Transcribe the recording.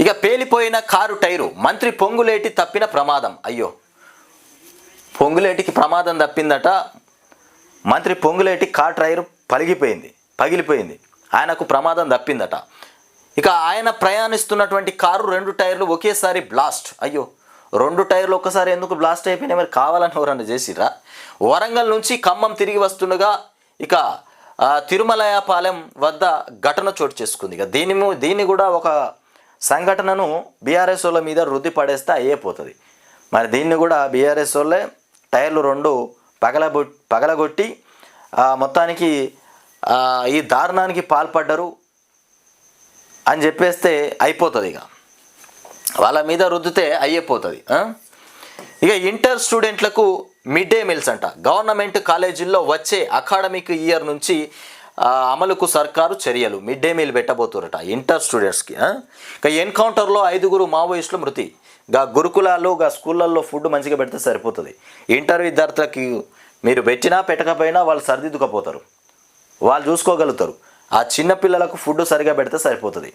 ఇక పేలిపోయిన car tyre మంత్రి పొంగులేటి తప్పిన ప్రమాదం. అయ్యో. పొంగులేటికి ప్రమాదం తప్పిందట. మంత్రి పొంగులేటి కార్ టైరు పలిగిపోయింది పగిలిపోయింది. ఆయనకు ప్రమాదం తప్పిందట. ఇక ఆయన ప్రయాణిస్తున్నటువంటి కారు రెండు టైర్లు ఒకేసారి బ్లాస్ట్. అయ్యో. రెండు టైర్లు ఒక్కసారి ఎందుకు బ్లాస్ట్ అయిపోయినాయి? మరి కావాలని ఎవరన్నా చేసిరా వరంగల్ నుంచి ఖమ్మం తిరిగి వస్తుండగా ఇక తిరుమలయపాలెం వద్ద ఘటన చోటు చేసుకుంది. ఇక దీని దీన్ని కూడా ఒక సంఘటనను బీఆర్ఎస్ వాళ్ళ మీద రుద్ది పడేస్తే అయిపోతుంది మరి దీన్ని కూడా బీఆర్ఎస్ వాళ్ళే టైర్లు రెండు పగలబొ పగలగొట్టి మొత్తానికి ఈ దారుణానికి పాల్పడ్డరు అని చెప్పేస్తే అయిపోతుంది ఇక. వాళ్ళ మీద రుద్దితే అయిపోతుంది ఇక ఇంటర్ స్టూడెంట్లకు మిడ్ డే మీల్స్ అంట. గవర్నమెంట్ కాలేజీల్లో వచ్చే అకాడమిక్ ఇయర్ నుంచి అమలుకు సర్కారు చర్యలు. మిడ్ డే మీల్ పెట్టబోతురట ఇంటర్ స్టూడెంట్స్కి ఇక ఎన్కౌంటర్లో ఐదుగురు మావోయిస్టులు మృతి. గా గురుకులాల్లో గా స్కూళ్ళల్లో ఫుడ్ మంచిగా పెడితే సరిపోతుంది. ఇంటర్ విద్యార్థులకి మీరు పెట్టినా పెట్టకపోయినా వాళ్ళు సరిదిద్దుకపోతారు. వాళ్ళు చూసుకోగలుగుతారు. ఆ చిన్న పిల్లలకు ఫుడ్ సరిగా పెడితే సరిపోతుంది.